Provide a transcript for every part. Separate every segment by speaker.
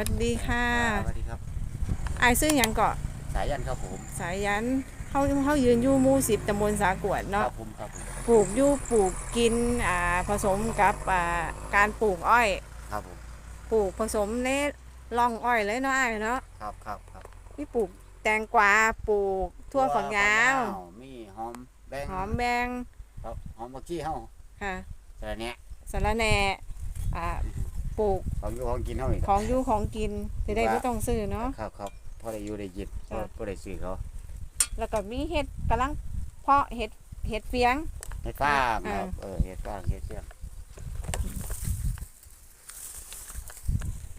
Speaker 1: วัสดีค่ะ
Speaker 2: สวัสดีครับ
Speaker 1: อายซื้อหยังเกาะ
Speaker 2: สายันครับผม
Speaker 1: สายยันเฮาเฮายืนอยู่หมู่สิบตำบลสากวด
Speaker 2: ค
Speaker 1: เนาะ
Speaker 2: รับผมครับผม
Speaker 1: ปลูกอยู่ปลูกกินอ่าผสมกับอ่าการปลูกอ้อย
Speaker 2: ครับผม
Speaker 1: ปลูกผสมในร่องอ้อยเลยเนาะอ้ายเนาะ
Speaker 2: ครับครับครับ
Speaker 1: มีปลูกแตงกวาปลูกทั่วฝักยาว
Speaker 2: มีหอมแบง
Speaker 1: หอมแบง
Speaker 2: ครับหอมบักกี้เฮา
Speaker 1: ค่ะ
Speaker 2: แต่เนี้ย
Speaker 1: สะระแหน่อ่า ปลูก
Speaker 2: ของอยู่ของกินเฮาอีก
Speaker 1: ของอยู่ของกินจะได้ไม่ต้องซื้อเนาะ
Speaker 2: ครับครับพอได้อยู่ได้กินพอ
Speaker 1: จ้ะ
Speaker 2: พอได้ซื้อเขา
Speaker 1: แล้วก็มีเห็ดกำลังเพาะเห็ดเห็ดเฟียง
Speaker 2: เฮ็ดฟาร์ม
Speaker 1: อ่า
Speaker 2: ครับเออเฮ็ดฟาร์มเฮ็ดเชื่อม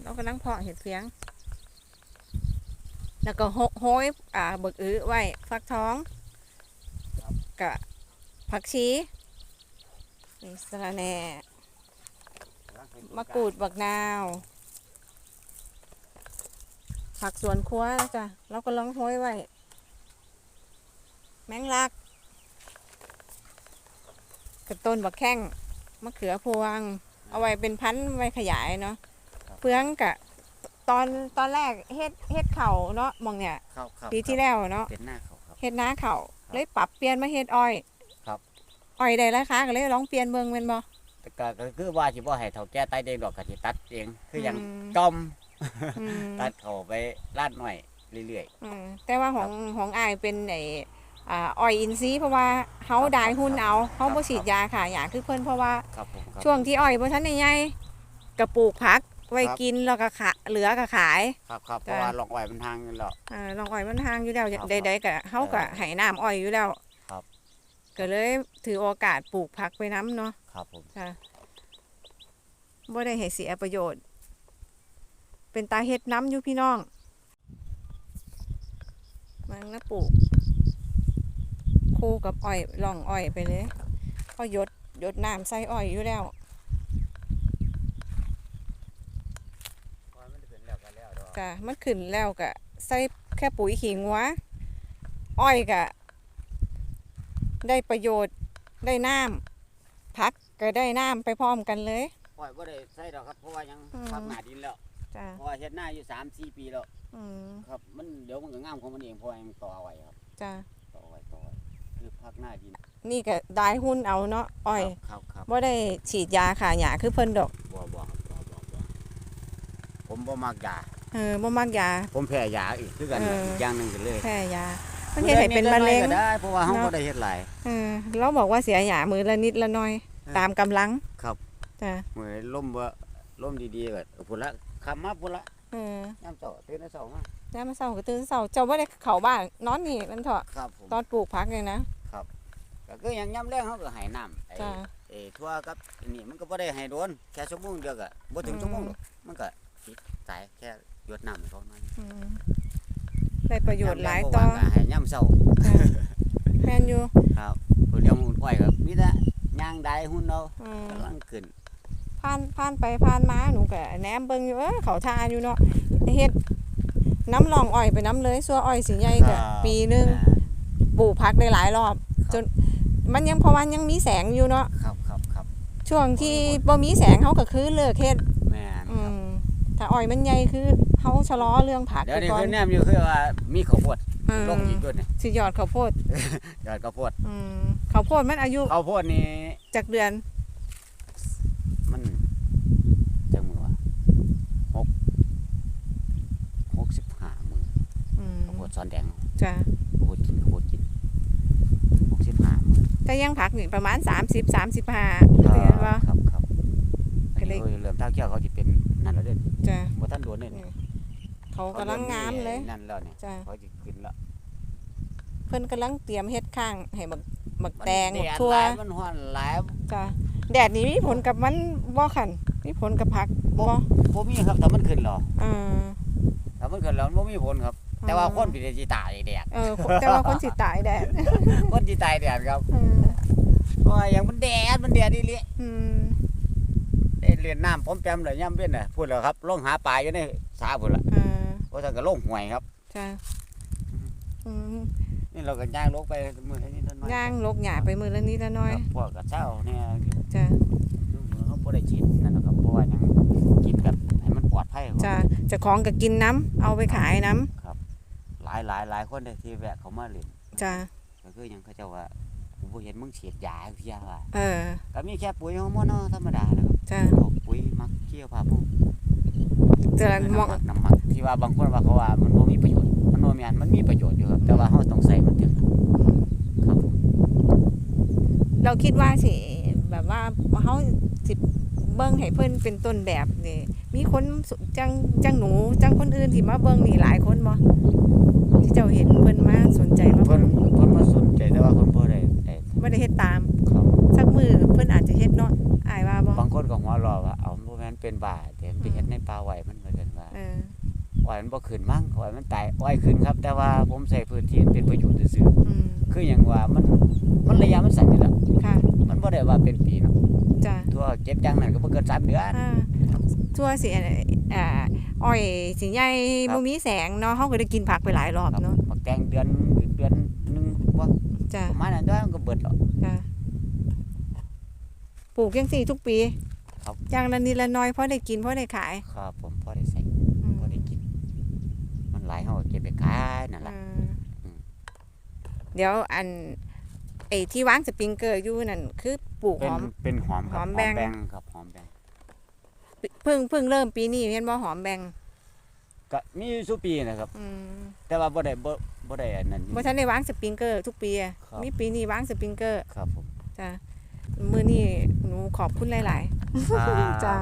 Speaker 1: เรากำลังเพาะเห็ดเฟียง แล้วก็โหโห้ยอ่าเบิกอื้อไว้ฟักทองกับผักชีนี่สะระแหน่ มะกรูดบักนาว ผักสวนครัวจ้ะเราก็ลองโห้ยไว้ แมงลักกับต้นบักแข้งมะเขือพวง เอาไว้เป็นพันธุ์ไว้ขยายเนาะเพื่องกะตอนตอนแรกเฮ็ดเฮ็ดเข่าเนาะหมองเนี่ย
Speaker 2: ครับครับ
Speaker 1: ปีที่แล้วเนาะ
Speaker 2: เป็นหน้าเขาครับ
Speaker 1: เฮ็ดนาเข่าเลยปรับเปลี่ยนมาเฮ็ดอ้อย
Speaker 2: ครับ
Speaker 1: อ้อยได้ราคาก็เลยลองเปลี่ยนเบิ่งแม่นบ่
Speaker 2: แต่ก็ก็คือว่าสิบ่ให้เฒ่าแก่ตายเด้งดอกก็สิตัดเอง คือหยัง
Speaker 1: อืม
Speaker 2: จอม
Speaker 1: อืม
Speaker 2: ตัดเข้าไปลาดหน่อยเรื่อย
Speaker 1: อืมแต่ว่าของของอ้ายเป็นไอ้อ่าอ้อยอินทรีย์เพราะว่าเฮาได้หุ้นเอาเฮาบ่ฉีดยาค่ะอย่างคือเพิ่นเพราะว่า
Speaker 2: ๆ ครับผมครับ
Speaker 1: ช่วงที่อ้อยบ่ทันได้ใหญ่ก็ปลูกผักไว้
Speaker 2: ครับ
Speaker 1: กินแล้วก็ขะเหลือก็ขาย
Speaker 2: ครับครับเพ
Speaker 1: จ้ะ
Speaker 2: ราะว่าหลอกอ้อยมันทางกันแล้ว
Speaker 1: อ่าลองอ้อยมันห่างอยู่แล้ว
Speaker 2: ครับ
Speaker 1: ใดๆก็เฮาก็
Speaker 2: เออ
Speaker 1: ให้น้ำอ้อยอยู่แล้ว
Speaker 2: ครับ
Speaker 1: ก็เลยถือโอกาสปลูกผักไปน้ำเนาะ
Speaker 2: ครับผม
Speaker 1: ค่ะบ่ได้ให้เสียประโยชน์ เป็นตาเฮ็ดน้ำอยู่พี่น้องมันนะปลูก คู่กับอ้อยล่องอ้อยไปเลยก็หยดหยดน้ำใส่อ้อยอยู่แล้ว
Speaker 2: ว่ามันเป็นแล้วกันแล้วดอก
Speaker 1: กะมันขึ้นแล้วกะใส่แค่ปุ๋ยขี้งัวอ้อยกะ ได้ประโยชน์ได้น้ำพักก็ได้น้ำไปพร้อมกันเลย
Speaker 2: ปล่อยบ่ได้ใส่ดอกครับเพราะว่ายัง
Speaker 1: อืม
Speaker 2: พักหน้าดินแล้ว
Speaker 1: จ้ะ
Speaker 2: เพราะว่าเฮ็ดหน้าอยู่3 4ปีแล้ว
Speaker 1: อืม
Speaker 2: ครับมันเดี๋ยวมันก็งามของมันเองเพราะว่ามันต่อไว้ครับ
Speaker 1: จ้ะ
Speaker 2: ต่อไว้ต่อไว้คือพักหน้าดิน
Speaker 1: นี่ก็ได้หุ้นเอาเนาะอ้อย
Speaker 2: ครับครับ
Speaker 1: ว่าได้ฉีดยาขาหยาคือเพิ่นดอก
Speaker 2: บ่บ่ครับบ่บ่บ่ผมบ่มักยา
Speaker 1: เออบ่มักยา
Speaker 2: ผมแพ้ยาอีกคือกัน
Speaker 1: เออ
Speaker 2: อีกอย่างหนึงกันเลย
Speaker 1: แพ้ยา มันเฮ็ดให้เป็นมะเร็ง
Speaker 2: ก็ได้เพราะว่าเฮา
Speaker 1: เนาะ
Speaker 2: บ่ได้เฮ็ดหลาย
Speaker 1: เออเราบอกว่าเสียหยามือละนิดละหน้อย
Speaker 2: เออ
Speaker 1: ตามกำลัง
Speaker 2: ครับ
Speaker 1: จ้ะ
Speaker 2: มื้อลมบ่ลมดีๆก็พุ่นละขับมาพุ่นละ
Speaker 1: เออยา
Speaker 2: มเช้าตื่นแต่เช้ามา
Speaker 1: ยามมาเช้าก็ตื่นเช้าเจ้าบ่ได้เข้าบ้านนอนนี่มันเถอะ
Speaker 2: ครับผม
Speaker 1: ตอนปลูกผักเนี่ยนะ
Speaker 2: ก็คือหยังยามแรงเฮาก็ให้น้ำไอ้
Speaker 1: จ้ะ
Speaker 2: เอ้ทั่วกับอันนี่มันก็บ่ได้ให้โดนแค่ชั่วโมงเดียวก็บ่ถึง
Speaker 1: อืม
Speaker 2: ชั่วโมงหรอกมันก็สิตายแค่หยดน้ำให้เขาหน่อย
Speaker 1: อืม ได้ประโยชน์หลายต่อ
Speaker 2: มแรงบ่ว่างก็ให้ยามเช้า
Speaker 1: จ้ะแม่นอยู่
Speaker 2: ครับผู้เลี้ยงหุ่นอ้อยก็มีแต่ย่างได้หุ่นเอา
Speaker 1: อืม
Speaker 2: กำลังขึ้น
Speaker 1: ผ่านผ่านไปผ่านมาหนูก็แหนมเบิ่งอยู่เออเขาทาอยู่เนาะเฮ็ดน้ำรองอ้อยไปน้ำเลยซัวอ้อยสิใหญ่ก็ปีหนึงปลูกพักได้หลายรอบ จนมันยังเพราะว่ายังมีแสงอยู่เนาะ
Speaker 2: ครับครับครับ
Speaker 1: ช่วงที่บ่มีแสงเขาก็คือเลิกเฮ็ด
Speaker 2: แม่น
Speaker 1: อื
Speaker 2: ครับ
Speaker 1: มถ้าอ้อยมันใหญ่คือ เขาชะลอเรื่องผัก
Speaker 2: เดี๋ยว
Speaker 1: ไป
Speaker 2: นี้
Speaker 1: ก่อน
Speaker 2: คือแนมอยู่คือว่ามีข้าวโพด
Speaker 1: อืม
Speaker 2: ลงอีกด้วยเนี่ย
Speaker 1: สิยอดข้าวโพด
Speaker 2: ยอดข้าวโพด
Speaker 1: อืมข้าวโพดมันอายุ
Speaker 2: ข้าวโพดนี่
Speaker 1: จากเดือน
Speaker 2: มันจังมือว่าหกหกสิบห้ามือ
Speaker 1: อืม
Speaker 2: ข้าวโพดซ้อนแดง
Speaker 1: จ้ะ
Speaker 2: ข้าวโพดกินข้าวโพดกินหกสิบห้ามือ
Speaker 1: แต่ยังผักนี่ประมาณ 30 35เดือนว่า
Speaker 2: ครับครับ
Speaker 1: ก็เลย
Speaker 2: อันนี้เริ่มท่าเกี่ยวเขาจะเป็นนั่นแล้วเด้อ
Speaker 1: จ้ะ
Speaker 2: บ่ทันโดนเนี่ย
Speaker 1: เขากำลังงามเลย
Speaker 2: นั่นแล้วเนี่ย
Speaker 1: จ้ะ
Speaker 2: เขาจะขึ้นแล้ว
Speaker 1: เพิ่นกำลังเตรียมเฮ็ดข้างให้บักบักแตง
Speaker 2: มัน
Speaker 1: บัก
Speaker 2: ดด
Speaker 1: ทั่ว
Speaker 2: หลายมันฮ้อนหลาย
Speaker 1: จ้ะแดดนี่มีผลกับมันบ่คันมีผลกับผักบ่
Speaker 2: บ่มีครับถ้ามันขึ้นหรอ
Speaker 1: เออ
Speaker 2: ถ้ามันขึ้นแล้วมันบ่มีผลครับ แต่ว่าคนเป็นสิตายแดด
Speaker 1: เออแต่ว่าคนสิตายแดด
Speaker 2: คนสิตายแดดครับ
Speaker 1: เออ
Speaker 2: เพราะว่าอย่างมันแดดมันแดดอีหลี
Speaker 1: อืม
Speaker 2: ได้เรียนน้ำผมจำเลยย่ำเว้นน่ะพูดแล้วครับลงหาปลาอยู่ในสาพุ่นล่ะ
Speaker 1: เออ
Speaker 2: ว่าท่านก็ลงห่วยครับ
Speaker 1: จ้ะอืม
Speaker 2: นี่เราก็ย่างลงไปมือให้นิดหน่อย
Speaker 1: ย่างลกหญ้าไปมือละนิดละหน้อย
Speaker 2: ครับพวกกระเช้าเนี่ย
Speaker 1: จ้ะ
Speaker 2: มือเขาบ่ได้ฉีดนั่นนะครับเพราะว่ายังกินกับให้มันปลอดภัย
Speaker 1: จะเจะของก็กินน้ำเอาไปขายน้ำ
Speaker 2: ครับ หลายหลายหลายคนเลยที่แวะเขามาเล่น
Speaker 1: จ้ะ
Speaker 2: ก็คือหยังเขาเจ้าว่ากูบ่เห็นมึงฉีดยาเพียว่า
Speaker 1: เออ
Speaker 2: ก็มีแค่ปุ๋ยฮอร์โมนเนาะธรรมดานะครับ
Speaker 1: จ้ะ
Speaker 2: พวกปุ๋ยมักเกี่ยวผ้าพวก
Speaker 1: จะ
Speaker 2: คือ
Speaker 1: มอง
Speaker 2: น้ำหมักน้ำหมักที่ว่าบางคนว่าเขาว่ามันบ่มีประโยชน์มันบ่แม่นมันมีประโยชน์อยู่ครับแต่ว่าเฮาต้องใส่มันเถอะครับผม
Speaker 1: เราคิดว่าสิแบบว่าเขาสิเบิ้งให้เพิ่นเป็นต้นแบบนี่ มีคนสจังจังหนูจังคนอื่นที่มาเบิ้งนี่หลายคนบ่ที่เจ้าเห็นเพิ่นมาสนใจมา
Speaker 2: เพิ่
Speaker 1: เบิ่
Speaker 2: น
Speaker 1: ง
Speaker 2: เพิ่นมาสนใจแต่ว่าเพิ่นบ่ได้ ได้
Speaker 1: ไม่ได้เฮ็ดตาม
Speaker 2: ครับ
Speaker 1: สักมือเพิ่นอาจจะเฮ็ดเนาะอายว่าบ่
Speaker 2: บางคนก็หัวเรอว่าเอาบ่แม่นเป็นบ้าแต่ไปเฮ็ดในป่าไว้มันว่าซั่นว่า
Speaker 1: เออ
Speaker 2: อ้อยมันบ่ขึ้นมั้งอ้อยมันตายอ้อยขึ้นครับ แต่ว่าผมใส่พื้นที่เป็นประโยชน์ซื่อ
Speaker 1: อืม
Speaker 2: ๆคือหยังว่ามันมันระยะมันสั้นนี่แหละ
Speaker 1: ค่ะ
Speaker 2: มันบ่ได้ว่าเป็นปีเนาะ
Speaker 1: จ้ะ
Speaker 2: ทั่วเก็บอย่างนั้นก็บ่เกิน3เดือน
Speaker 1: อ่าทั่วสิอ่าอ้อยสิใหญ่
Speaker 2: ครับ
Speaker 1: บ่มีแสงเนาะเฮาก็ได้กินผักไปหลายรอบ
Speaker 2: ครับ
Speaker 1: เนาะ
Speaker 2: บักแตงเดือนเดือนหนึงว่า
Speaker 1: จ้ะ
Speaker 2: ประมาณนั้นด้วยมันก็เบิดแล้ว
Speaker 1: จ้ะปลูกจังซี่ทุกปี
Speaker 2: ครับ
Speaker 1: อย่างละนิดละน้อยพอได้กินพอได้ขาย
Speaker 2: ครับผมพอได้ใส่
Speaker 1: อืม
Speaker 2: พอได้กิน มันหลายเฮาก็เก็บไปขายนั่นล่ะ
Speaker 1: อ่า
Speaker 2: อืม
Speaker 1: เดี๋ยวอันไอ้ที่วางสปริงเกอร์อยู่นั่นคือปลูก
Speaker 2: เป็
Speaker 1: ห
Speaker 2: น
Speaker 1: อม
Speaker 2: เป็นหอมครับ
Speaker 1: หอมแบง
Speaker 2: ครับหอมแบง
Speaker 1: เพิ่งเพิ่งเริ่มปีนี้เห็นบ่หอมแบง
Speaker 2: ก็มีอยู่ซุปีนะครับ
Speaker 1: อืม
Speaker 2: แต่ว่าบ่ได้บ่ บ่ได้อันนั้น
Speaker 1: บ่ทันได้วางสปริงเกอร์ ทุกปีอะ
Speaker 2: ครับ
Speaker 1: มีปีนี้วางสปริงเกอร์
Speaker 2: ครับผม
Speaker 1: จ้ะมื้อนี้หนูขอบคุณหลาย
Speaker 2: ครับ
Speaker 1: ๆจ้า